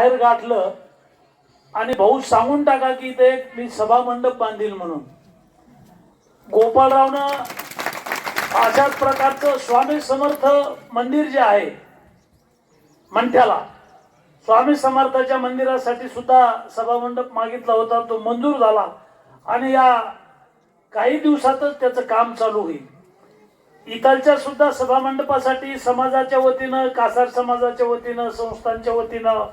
बाहेर गाठलं आणि भाऊ सांगून टाका की इथे मी सभा मंडप बांधील म्हणून. गोपाळरावनं अशाच प्रकारचं स्वामी समर्थ मंदिर जे आहे मंठ्याला स्वामी समर्थाच्या मंदिरासाठी सुद्धा सभामंडप मागितला होता तो मंजूर झाला आणि या काही दिवसातच त्याचं काम चालू होईल. इतरच्या सुद्धा सभामंडपासाठी समाजाच्या वतीनं कासार समाजाच्या वतीनं संस्थांच्या वतीनं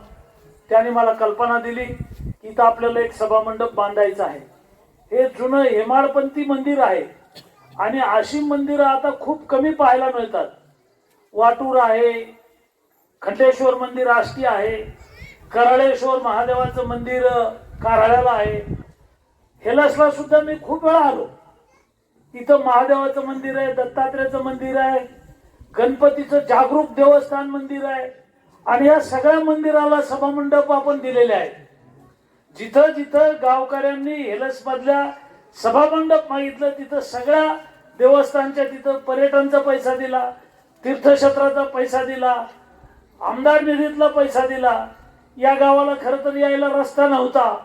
त्याने मला कल्पना दिली की इथं आपल्याला एक सभामंडप बांधायचं आहे. हे जुनं हेमाडपंथी मंदिर आहे आणि अशी मंदिरं आता खूप कमी पाहायला मिळतात. वाटूर आहे खंडेश्वर मंदिर आष्टी आहे कराळेश्वर महादेवाचं मंदिर कारळ्याला आहे. हेलसला सुद्धा मी खूप वेळा आलो. तिथं महादेवाचं मंदिर आहे दत्तात्रेयचं मंदिर आहे गणपतीचं जागरूक देवस्थान मंदिर आहे. आणि या सगळ्या मंदिराला सभामंडप आपण दिलेले आहेत. जिथं जिथं गावकऱ्यांनी हेलस मधल्या सभामंडप मागितलं तिथं सगळ्या देवस्थानच्या तिथं पर्यटनचा पैसा दिला तीर्थक्षेत्राचा पैसा दिला आमदार निधीतला पैसा दिला. या गावाला खरं तर यायला रस्ता नव्हता.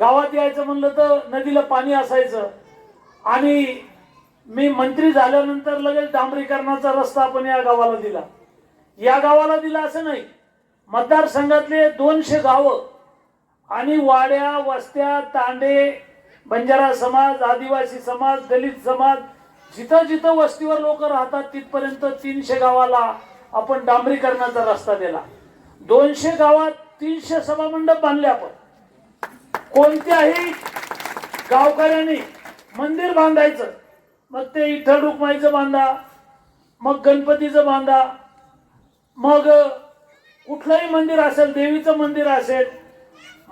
गावात यायचं म्हणलं तर नदीला पाणी असायचं. आणि मी मंत्री झाल्यानंतर लगेच डांबरीकरणाचा रस्ता आपण या गावाला दिला. या गावाला दिला असं नाही. मतदारसंघातले दोनशे गावं आणि वाड्या वस्त्या तांडे बंजारा समाज आदिवासी समाज दलित समाज जिथं जिथं वस्तीवर लोक राहतात तिथपर्यंत तीनशे गावाला आपण डांबरीकरणाचा रस्ता दिला. दोनशे गावात तीनशे सभामंडप बांधले आपण. कोणत्याही गावकऱ्यांनी मंदिर बांधायचं मग ते इथं रुक्माईचं बांधा मग गणपतीचं बांधा मग कुठलंही मंदिर असेल देवीचं मंदिर असेल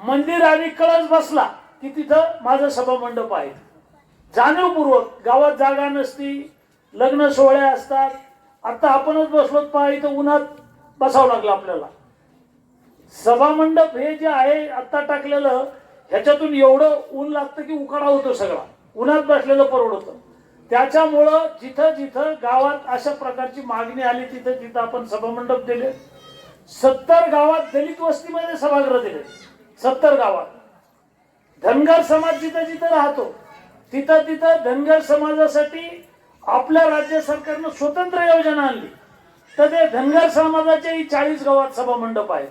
मंदिर आणि कळस बसला की तिथं माझं सभामंडप आहे. जाणीवपूर्वक गावात जागा नसती लग्न सोहळे असतात. आता आपणच बसलो पहा इथं उन्हात बसावं लागलं आपल्याला. सभामंडप हे जे आहे आत्ता टाकलेलं ह्याच्यातून एवढं ऊन लागतं की उकाडा होतो सगळा. उन्हात बसलेलं परवडतं. त्याच्यामुळं जिथं जिथं गावात अशा प्रकारची मागणी आली तिथं तिथं आपण सभामंडप दिले. सत्तर गावात दलित वस्तीमध्ये सभागृह दिले. सत्तर गावात. धनगर समाज जिथं जिथं राहतो तिथं तिथं धनगर समाजासाठी आपल्या राज्य सरकारनं स्वतंत्र योजना आणली. तर ते धनगर समाजाच्याही चाळीस गावात सभामंडप आहेत.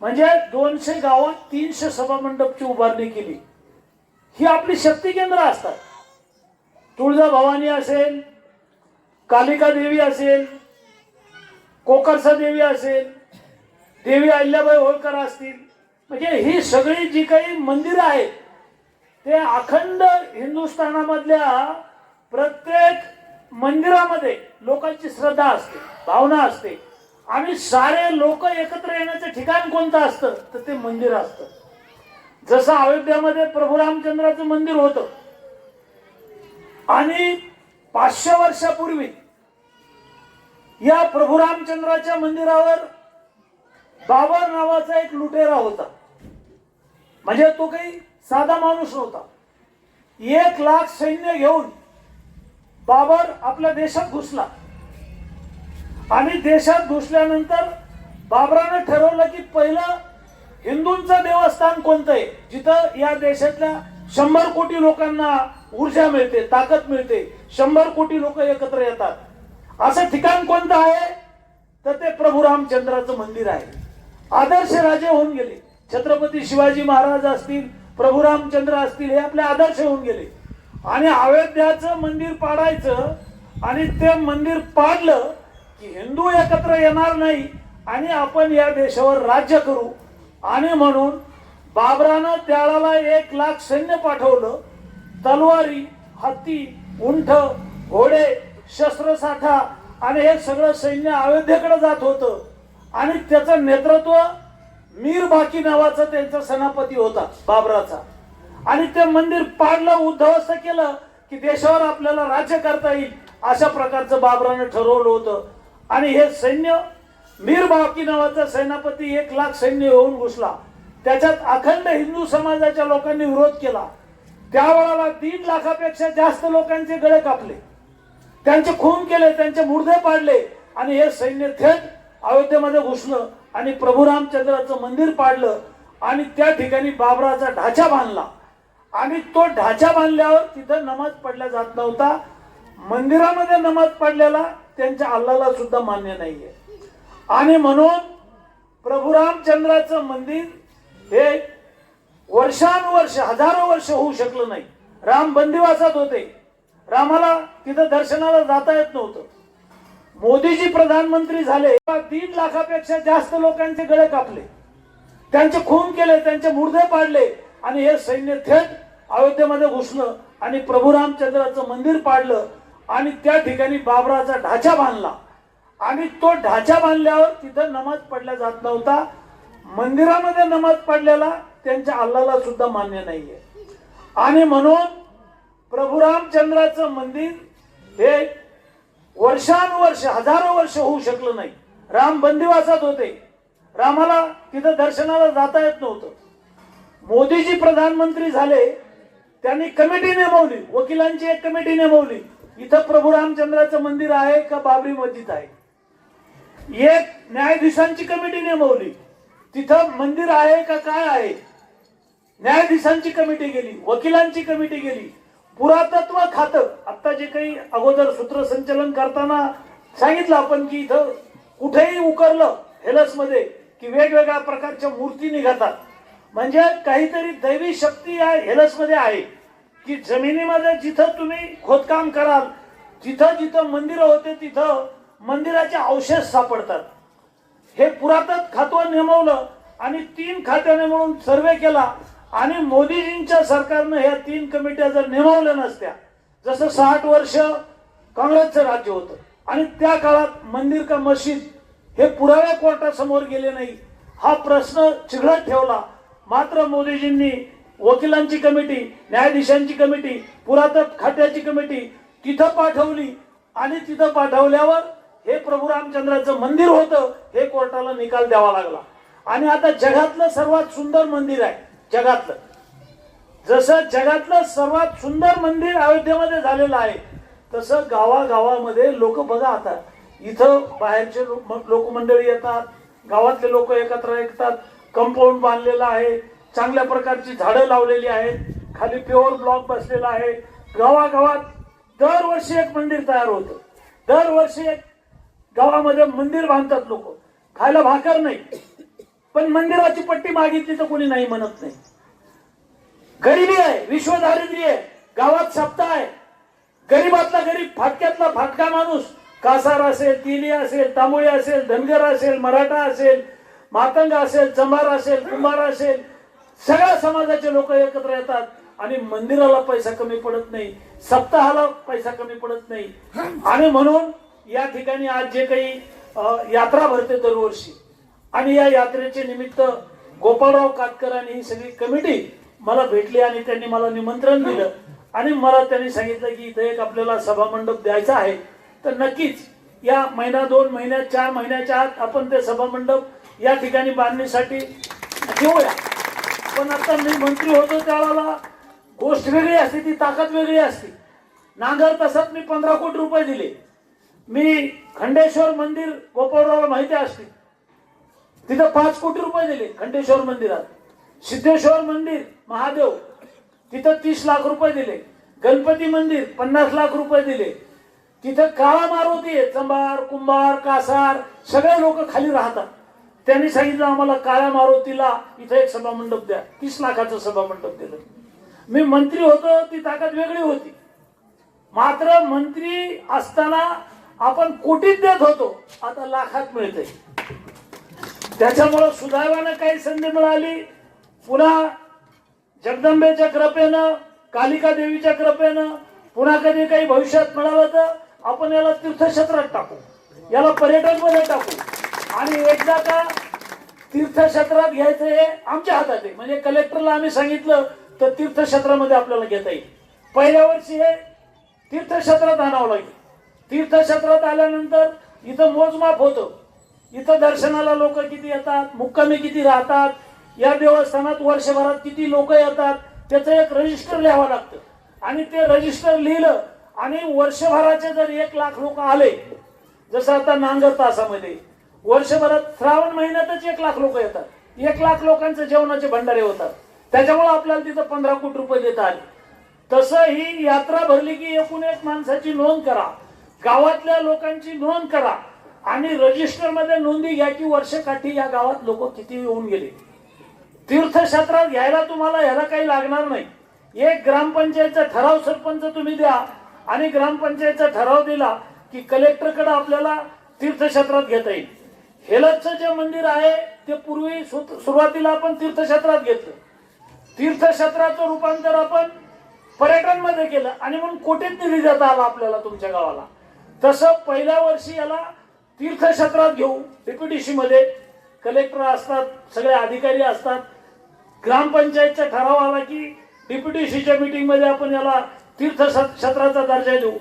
म्हणजे दोनशे गावात तीनशे सभामंडपची उभारणी केली. ही आपली शक्ती केंद्र असतात. तुळजा भवानी असेल कालिका देवी असेल कोकरसा देवी असेल देवी अहिल्याबाई होळकर असतील म्हणजे ही सगळी जी काही मंदिरं आहेत ते अखंड हिंदुस्थानामधल्या प्रत्येक मंदिरामध्ये लोकांची श्रद्धा असते भावना असते. आणि सारे लोक एकत्र येण्याचं ठिकाण कोणतं असतं? तर ते मंदिर असतं. जसं अयोध्यामध्ये प्रभू रामचंद्राचं मंदिर होतं आणि पाचशे वर्षापूर्वी या प्रभू रामचंद्राच्या मंदिरावर बाबर नावाचा एक लुटेरा होता. म्हणजे तो काही साधा माणूस नव्हता. एक लाख सैन्य घेऊन बाबर आपल्या देशात घुसला. आणि देशात घुसल्यानंतर बाबरानं ठरवलं की पहिलं हिंदूंचं देवस्थान कोणतं आहे? जिथं या देशातल्या शंभर कोटी लोकांना ऊर्जा मिळते ताकद मिळते. शंभर कोटी लोक एकत्र येतात. असं ठिकाण कोणतं आहे? तर ते प्रभू रामचंद्राचं मंदिर आहे. आदर्श राजे होऊन गेले. छत्रपती शिवाजी महाराज असतील प्रभू रामचंद्र असतील हे आपले आदर्श होऊन गेले. आणि अयोध्याचं मंदिर पाडायचं आणि ते मंदिर पाडलं की हिंदू एकत्र येणार नाही आणि आपण या देशावर राज्य करू. आणि म्हणून बाबरानं त्याला एक लाख सैन्य पाठवलं. तलवारी हत्ती उंठ घोडे शस्त्रसाठा आणि हे सगळं सैन्य अयोध्येकडे जात होतं. आणि त्याचं नेतृत्व मीर बाकी नावाचा त्यांचा सेनापती होता बाबराचा. आणि ते मंदिर पाडलं उद्धवस्त केलं की देशावर आपल्याला राज्य करता येईल अशा प्रकारचं बाबरानं ठरवलं होतं. आणि हे सैन्य मीर बाकी नावाचा सेनापती एक लाख सैन्य होऊन घुसला. त्याच्यात अखंड हिंदू समाजाच्या लोकांनी विरोध केला. त्यावेळेला दीड लाखापेक्षा जास्त लोकांचे गळे कापले. त्यांचे खून केले त्यांचे मुर्दे पाडले आणि हे सैन्य थेट अयोध्येमध्ये घुसलं आणि प्रभू रामचंद्राचं मंदिर पाडलं आणि त्या ठिकाणी बाबराचा ढाचा बांधला. आणि तो ढाचा बांधल्यावर तिथं नमाज पडल्या जात नव्हता. मंदिरामध्ये नमाज पडलेला त्यांच्या अल्लाला सुद्धा मान्य नाहीये. आणि म्हणून प्रभू रामचंद्राचं मंदिर हे वर्षानुवर्ष हजारो वर्ष होऊ शकलं नाही. राम बंदिवासात होते. रामाला तिथं दर्शनाला जाता येत नव्हतं. मोदीजी प्रधानमंत्री झाले. तीन लाखापेक्षा जास्त लोकांचे गळे कापले. त्यांचे खून केले त्यांचे मुर्दे पाडले आणि हे सैन्य थेट अयोध्येमध्ये घुसलं आणि प्रभू रामचंद्राचं मंदिर पाडलं आणि त्या ठिकाणी बाबराचा ढाचा बांधला. आणि तो ढाचा बांधल्यावर तिथं नमाज पडल्या जात नव्हता. मंदिरामध्ये नमाज पडलेला त्यांच्या अल्लाला सुद्धा मान्य नाहीये. आणि म्हणून प्रभू रामचंद्राचं मंदिर हे वर्षानुवर्ष हजारो वर्ष होऊ शकलं नाही. राम बंदिवासात होते. रामाला तिथं दर्शनाला जाता येत नव्हतं. मोदीजी प्रधानमंत्री झाले त्यांनी कमिटी नेमवली वकिलांची एक कमिटी नेमवली इथं प्रभू रामचंद्राचं मंदिर आहे का बाबरी मस्जिद आहे? एक न्यायाधीशांची कमिटी नेमवली तिथं मंदिर आहे का काय आहे? न्यायाधीशांची कमिटी गेली वकिलांची कमिटी गेली पुरातत्व खातं. आता जे काही अगोदर सूत्रसंचलन करताना सांगितलं आपण की इथं कुठेही उकरलं हेलसमध्ये की वेगवेगळ्या प्रकारच्या मूर्ती निघतात. म्हणजे काहीतरी दैवी शक्ती या हेलसमध्ये आहे की जमिनीमध्ये जिथं तुम्ही खोदकाम कराल जिथं जिथं मंदिरं होते तिथं मंदिराचे अवशेष सापडतात. हे पुरातत्व खातं नेमवलं आणि तीन खात्याने म्हणून सर्वे केला आणि मोदीजींच्या सरकारनं ह्या तीन कमिट्या जर नेमवल्या नसत्या जसं साठ वर्ष काँग्रेसचं राज्य होतं आणि त्या काळात मंदिर का मशीद हे पुराव्या कोर्टासमोर गेले नाही हा प्रश्न चिघळत ठेवला. मात्र मोदीजींनी वकिलांची कमिटी न्यायाधीशांची कमिटी पुरातत्व खात्याची कमिटी तिथं पाठवली आणि तिथं पाठवल्यावर हे प्रभू रामचंद्राचं मंदिर होतं हे कोर्टाला निकाल द्यावा लागला. आणि आता जगातलं सर्वात सुंदर मंदिर आहे जगातलं. जसं जगातलं सर्वात सुंदर मंदिर अयोध्येमध्ये झालेलं आहे तसं गावागावामध्ये लोक बघा आता. इथं बाहेरचे लोक मंडळी येतात गावातले लोक एकत्र ऐकतात. कंपाऊंड बांधलेलं आहे चांगल्या प्रकारची झाडं लावलेली आहेत खाली प्युअर ब्लॉक बसलेला आहे. गावागावात दरवर्षी एक मंदिर तयार होतं. दरवर्षी एक गावामध्ये मंदिर बांधतात लोक. खायला भाकर नाही. पण मंदिराची पट्टी मागितली तर कोणी नाही म्हणत नाही. गरिबी आहे विश्व दारिद्र्य आहे गावात सप्ताह आहे. गरीबातला गरीब फाटक्यातला फाटका माणूस कासार असेल तिली असेल तांबोळी असेल धनगर असेल मराठा असेल मातंग असेल चंभार असेल कुंभार असेल सगळ्या समाजाचे लोक एकत्र येतात आणि मंदिराला पैसा कमी पडत नाही सप्ताहाला पैसा कमी पडत नाही. आणि म्हणून या ठिकाणी आज जे काही यात्रा भरते दरवर्षी आणि या यात्रेचे निमित्त गोपाळराव कातकर आणि ही सगळी कमिटी मला भेटली आणि त्यांनी मला निमंत्रण दिलं. आणि मला त्यांनी सांगितलं की इथं एक आपल्याला सभामंडप द्यायचा आहे. तर नक्कीच या महिना दोन महिन्यात चार महिन्याच्या आत आपण ते सभामंडप या ठिकाणी बांधणीसाठी घेऊया पण आता मी मंत्री होतो त्यावेळेला गोष्ट वेगळी असते ती ताकद वेगळी असते. नांगर तसंच मी पंधरा कोटी रुपये दिले. मी खंडेश्वर मंदिर गोपाळरावला माहिती असते. तिथं पाच कोटी रुपये दिले खंडेश्वर मंदिरात. सिद्धेश्वर मंदिर महादेव तिथं तीस लाख रुपये दिले. गणपती मंदिर पन्नास लाख रुपये दिले. तिथं काळा मारुती आहे चंबार कुंभार कासार सगळे लोक खाली राहतात. त्यांनी सांगितलं आम्हाला काळ्या मारुतीला इथं एक सभामंडप द्या. तीस लाखाचं सभामंडप दिलं. मी मंत्री होतो ती ताकद वेगळी होती. मात्र मंत्री असताना आपण कोटीत देत होतो. आता लाखात मिळते त्याच्यामुळं सुदैवानं काही संधी मिळाली. पुन्हा जगदंबेच्या कृपेनं कालिका देवीच्या कृपेनं पुन्हा कधी काही भविष्यात मिळालं तर आपण याला तीर्थक्षेत्रात टाकू. याला पर्यटनमध्ये टाकू. आणि एकदा का तीर्थक्षेत्रात घ्यायचं हे आमच्या हातात आहे. म्हणजे कलेक्टरला आम्ही सांगितलं तर तीर्थक्षेत्रामध्ये आपल्याला घेता येईल. पहिल्या वर्षी हे तीर्थक्षेत्रात आणावं लागेल. तीर्थक्षेत्रात आल्यानंतर इथं मोजमाप होतं. इथं दर्शनाला लोक किती येतात? मुक्कामी किती राहतात? या देवस्थानात वर्षभरात किती लोक येतात? त्याचं एक रजिस्टर लिहावं लागतं. आणि ते रजिस्टर लिहिलं आणि वर्षभराचे जर एक लाख लोक आले जसं आता नांगर तासामध्ये वर्षभरात श्रावण महिन्यातच एक लाख लोक येतात. एक लाख लोकांचे जेवणाचे भंडारे होतात. त्याच्यामुळे आपल्याला तिथं पंधरा कोटी रुपये देता आले. तसं ही यात्रा भरली की एकूण एक माणसाची नोंद करा. गावातल्या लोकांची नोंद करा. आणि रजिस्टरमध्ये नोंदी घ्या की वर्षकाठी या गावात लोक किती येऊन गेले. तीर्थक्षेत्रात घ्यायला तुम्हाला ह्याला काही लागणार नाही. एक ग्रामपंचायतचा ठराव सरपंच तुम्ही द्या आणि ग्रामपंचायतचा ठराव दिला की कलेक्टरकडे आपल्याला तीर्थक्षेत्रात घेता येईल. हेलतचं जे मंदिर आहे ते पूर्वी सु- सुरुवातीला आपण तीर्थक्षेत्रात घेतलं. तीर्थक्षेत्राचं रूपांतर आपण पर्यटनमध्ये केलं आणि म्हणून कोटीत निधी जाता आला आपल्याला तुमच्या गावाला. तसं पहिल्या वर्षी याला तीर्थक्षेत्रात घेऊ. डीपीडीसी मध्ये कलेक्टर असतात सगळे अधिकारी असतात. ग्रामपंचायतचा ठराव आला की डीपीडीसीच्या मीटिंगमध्ये आपण याला तीर्थ क्षेत्राचा दर्जा देऊ.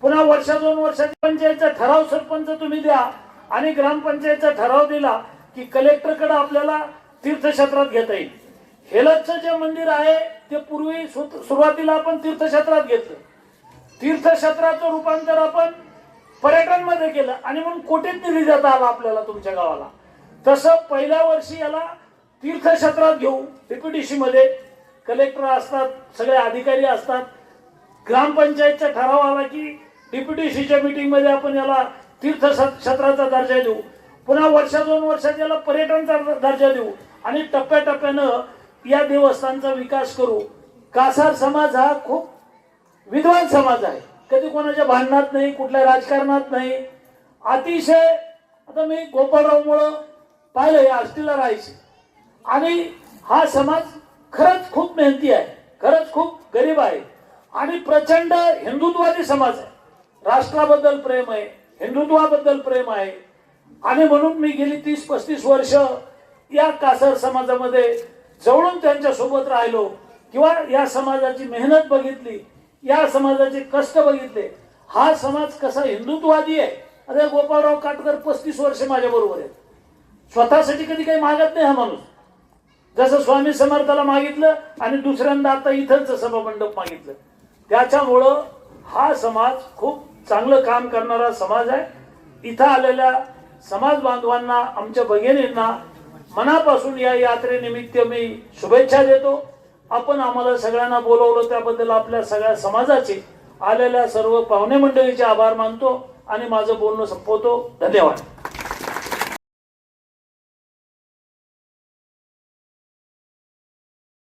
पुन्हा वर्षा दोन वर्षाची पंचायतचा ठराव सरपंच तुम्ही द्या आणि ग्रामपंचायतचा ठराव दिला की कलेक्टरकडे आपल्याला तीर्थक्षेत्रात घेता येईल. हेलतचं जे मंदिर आहे ते पूर्वी सु- सुरुवातीला आपण तीर्थक्षेत्रात घेतलं. तीर्थक्षेत्राचं रूपांतर आपण पर्यटनमध्ये केलं आणि म्हणून कोटीत निधी देता आला आपल्याला तुमच्या गावाला. तसं पहिल्या वर्षी याला तीर्थक्षेत्रात घेऊ डीपीडीसी मध्ये कलेक्टर असतात सगळे अधिकारी असतात. ग्रामपंचायतचा ठराव आला की डीपीडीसीच्या मीटिंगमध्ये आपण याला तीर्थ क्षेत्राचा दर्जा देऊ. पुन्हा वर्षा दोन वर्षात याला पर्यटनचा दर्जा देऊ आणि टप्प्याटप्प्यानं या देवस्थानचा विकास करू. कासार समाज हा खूप विद्वान समाज आहे. कधी कोणाच्या भांडणात नाही कुठल्या राजकारणात नाही. अतिशय आता मी गोपाळरावमुळं पाहिलं या आष्टीला राहायचे. आणि हा समाज खरंच खूप मेहनती आहे खरंच खूप गरीब आहे. आणि प्रचंड हिंदुत्वादी समाज आहे. राष्ट्राबद्दल प्रेम आहे हिंदुत्वाबद्दल प्रेम आहे. आणि म्हणून मी गेली तीस पस्तीस वर्ष या कासर समाजामध्ये जवळून त्यांच्यासोबत राहिलो किंवा या समाजाची मेहनत बघितली. या समाजाचे कष्ट बघितले. हा समाज कसा हिंदुत्ववादी आहे? अरे गोपाळराव काटकर पस्तीस वर्षे माझ्या बरोबर आहेत. स्वतःसाठी कधी काही मागत नाही हा माणूस. जसं स्वामी समर्थाला मागितलं आणि दुसऱ्यांदा आता इथंच सभामंडप मागितलं. त्याच्यामुळं हा समाज खूप चांगलं काम करणारा समाज आहे. इथं आलेल्या समाज बांधवांना आमच्या भगिनींना मनापासून या यात्रेनिमित्त मी शुभेच्छा देतो. आपण आम्हाला सगळ्यांना बोलवलं त्याबद्दल आपल्या सगळ्या समाजाचे आलेल्या सर्व पाहुणे मंडळीचे आभार मानतो आणि माझं बोलणं संपवतो. धन्यवाद.